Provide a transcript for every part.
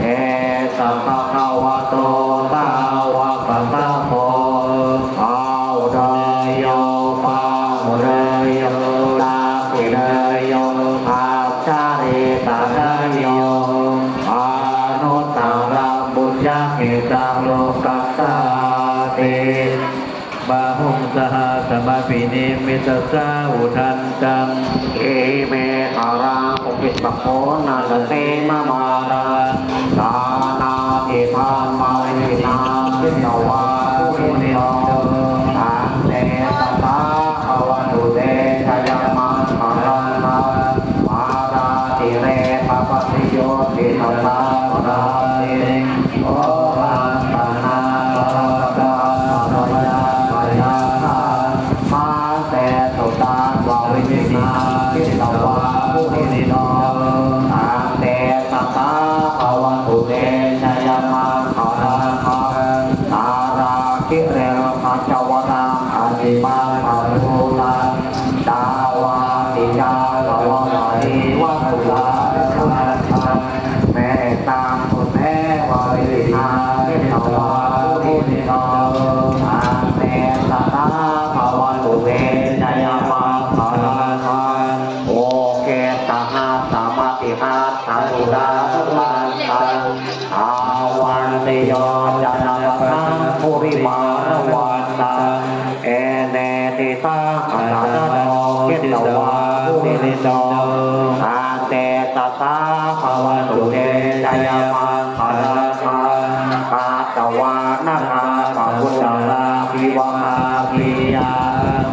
เอสัมภะวโตสาวะปัสสะโพอาวเดยโยปามุเรโยลาสิเรโยภาชาเรตาเโยอนุตารบุญญาเมตังโกัสสาติบาหุงสหสมปินมิตสาวุทันตัง มโหนาสเตมมาราสา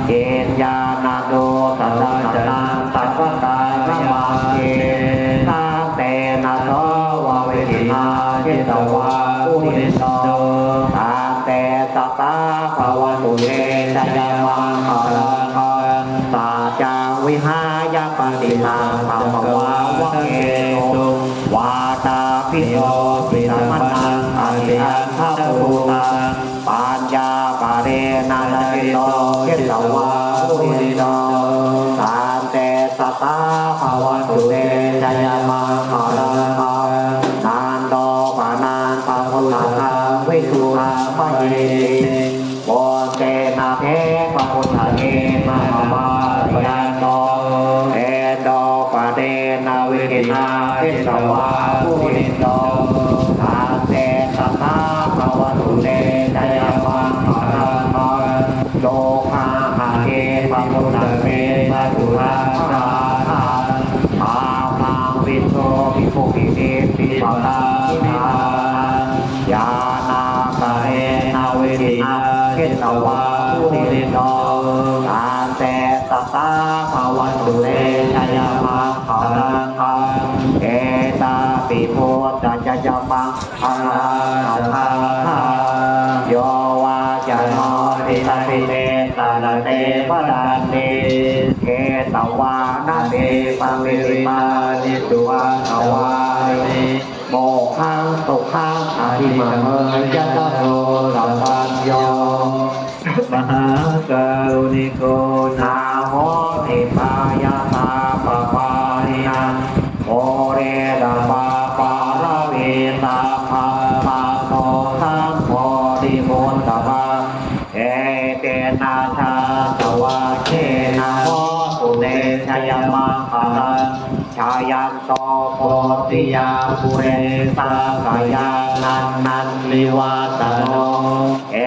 เจนยา เรนาเรโตเขตวาสุริโตสามเตสตาภาวะตุเตจายา ทางอริมังยะตโรสัพพัญโยมหาการุณิโกนาโมติปายาตาปปาริยาโมเรดาปาปาระเวตาภาภาโตทังโมติโมตภะเอเตนาชาตวะเชนาโมตุเนชยมังคะชายันโตโพ ติยาภูเรสะกายานันนันลิวาตโนเอ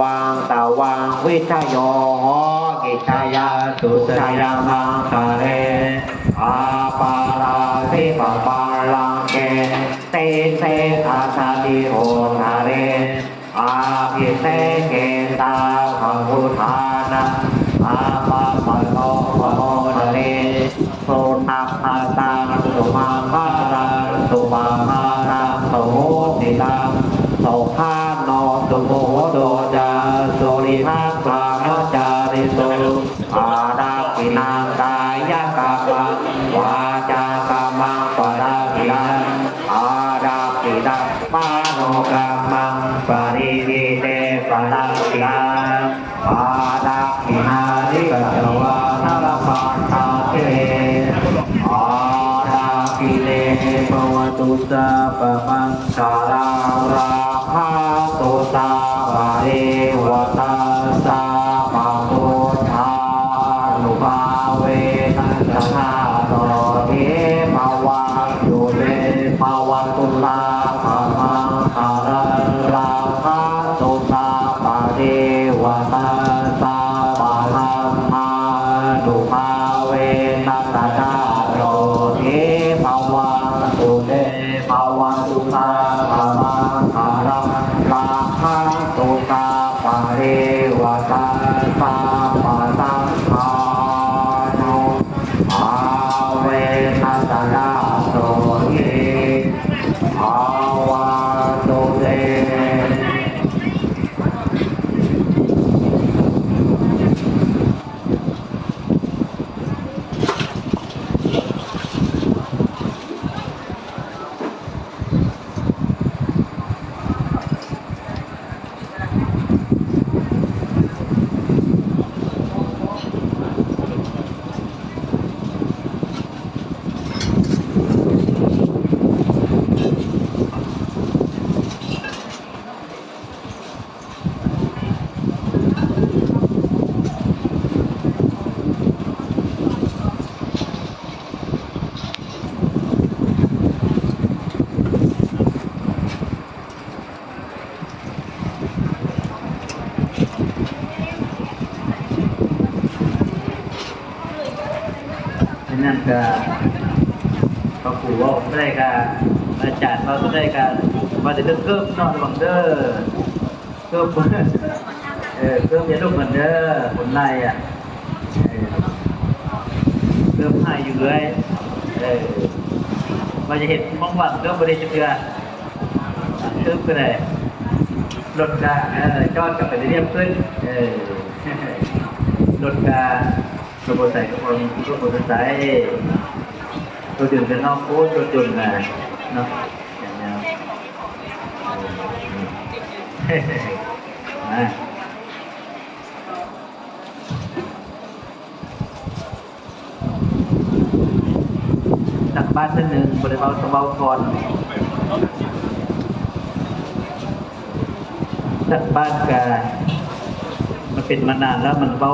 วังตวังวิทยโยกิจายาตุสายามังคาเรอาปาราสิปะปาลังเกเตเสอาชาติโห Wow. นนั้นก็พระครูว่าก็ได้ก็อาจารย์ว่าก็ได้ก็มาจะเริ่มเพิ่มนอนบังเด้อเพิ่มเออเพิ่มยาลูกเหมือนเด้อผลไล่อะเพิ่มให้อยู่เลยเออมาจะเห็นมองวังเรื่องบริจาคเพื่อเพิ่มไปเลยลดการเออจอดกลับไปเรียบขึ้นเออลดกา รระบบใส่กระป๋องระบบใส่ตัวดื่มจะนอกโค้ดตัวจุนนะเนาะอย่างเงี้ยเฮ้มาตักบ้านท่านหนึ่งบริเวณสบายก่อนตักบ้านกามันเป็นมานานแล้วมันเบา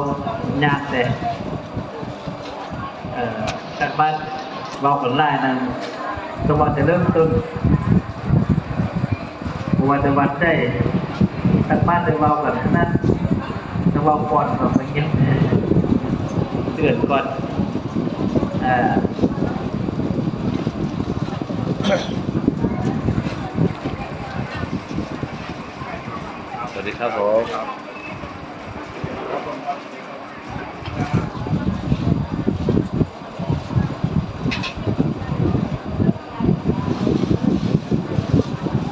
ยากแต่ อการบ้านเบาคนไล่นั้นต้องว่าจะเริ่มต้นวันจะวัดได้การบ้านจะเบาแบบนั้นจะเบาก่อนแบบเงี้ยเตือนก่อนอ่อสวัสดีครับผม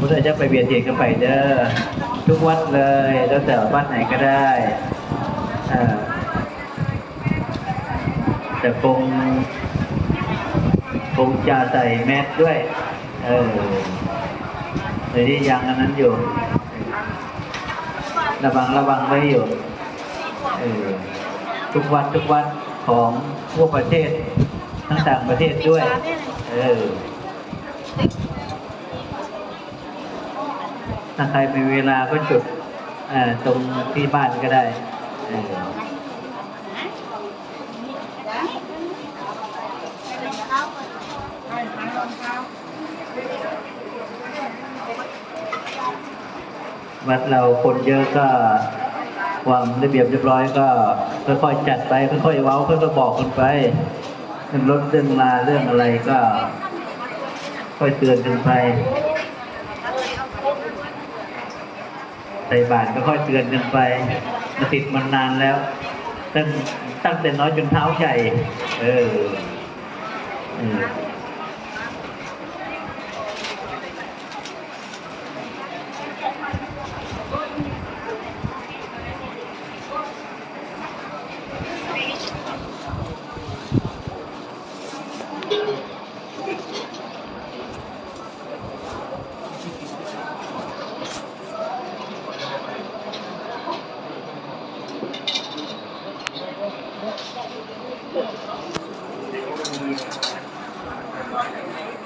ผู้ใดจะไปเบียดเบียนกันไปเด้อทุกวัดเลยแล้วแต่วัดไหนก็ได้แต่คงคงจะใส่แมสด้วย เออเดี๋ยวนี้ยังอันนั้นอยู่ ระวังระวังไว้อยู่ เออทุกวัดทุกวัดของทั่วประเทศ ทั้งต่างประเทศด้วย เออ ถ้าใครมีเวลาก็จุดตรงที่บ้านก็ได้วัดเราคนเยอะก็ความระเบียบเรียบร้อยก็ค่อยๆจัดไปค่อยๆเว้าค่อยๆบอกกันไปเรื่องรถเรื่องลาเรื่องอะไรก็ ค่อยเตือนกันไป ใส่บาทก็ค่อยเตือนกันไปมาติดมันนานแล้ว ตั้งตั้งแต่น้อยจนเท้าใหญ่เออ Thank you.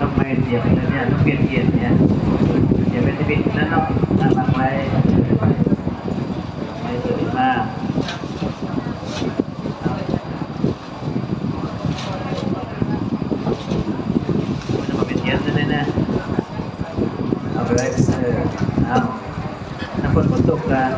ต้องไปเสียบเนี่ยต้องเปลี่ยนเกียร์เนี่ยเสียบเป็นจะบิดนั่นเนาะตั้งหลักไว้ไม่สวยมากมันจะมาเป็นเกียร์ซะแน่ๆเอาไปไว้เออเอาถ้าฝนฝนตกกัน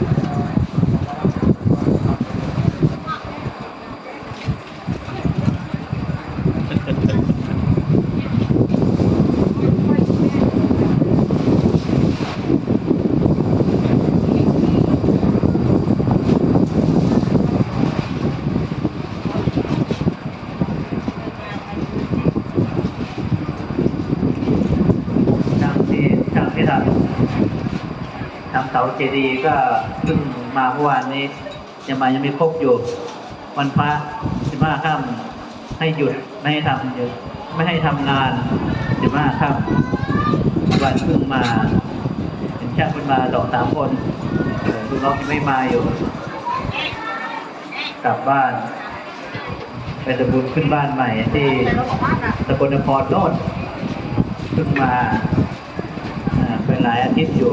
ช่างที่ช่างที่ทำทำเสาเจดีย์ก็เพิ่งมาเมื่อวานนี้ยังมายังไม่ครบอยู่ วันพระสิบห้าค่ำ ให้หยุดไม่ให้ทำหยุดไม่ให้ทำงานสิบห้าค่ำวันเพิ่งมาเห็นช่างเพิ่งมาสองสามคนเออลูกน้องยังไม่มาอยู่ กลับบ้านไปตะบุญขึ้นบ้านใหม่ที่สกลนครโน่นเพิ่งมาเป็นหลายอาทิตย์อยู่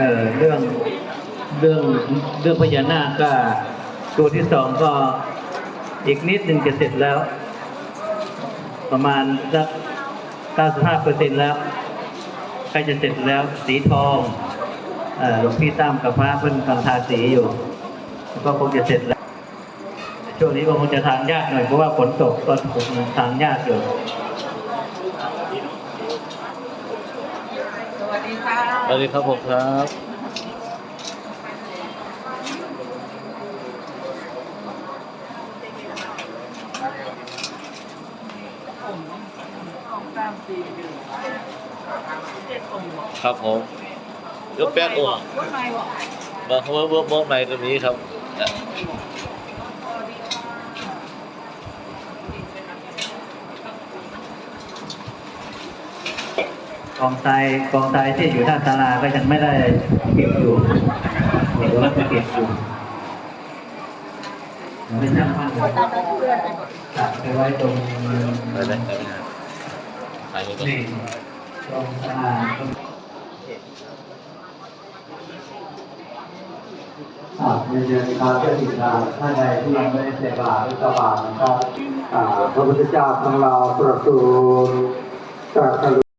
เออเรื่องเรื่องเรื่องพญานาคก็ตัวที่สองก็อีกนิดหนึ่งจะเสร็จแล้ว ประมาณสัก95เปอร์เซ็นแล้วใกล้จะเสร็จแล้วสีทองเอ่อหลวงพี่ตั้มกับพระเพิ่นกำลังทาสีอยู่ ก็คงจะเสร็จแล้ว ช่วงนี้ก็คงจะทางยากหน่อยเพราะว่าฝนตกตอนตกทางยากอยู่ สวัส วัสดีครับผมครับครับผมยกแป๊ดโอ้มาเมื่อเมื่อเมื่อใหม่ตรงนี้ครับ กองทรายกองทรายที่อยู่หน้าศาลาก็ยังไม่ได้เก็บอยู่เดี๋ยวเราจะเก็บอยู่ไม่ช่างมันเลยตัดไปไว้ตรงไปเลยไปเลยครับไปเลยก่อนนี่ตรงศาลาตรงอ่าในเดือนการเจ้าถิ่นดาวท่านใดที่ยังไม่ได้ใส่บาตรหรือบาตรนะครับอ่าพระพุทธเจ้าของเราประสูติ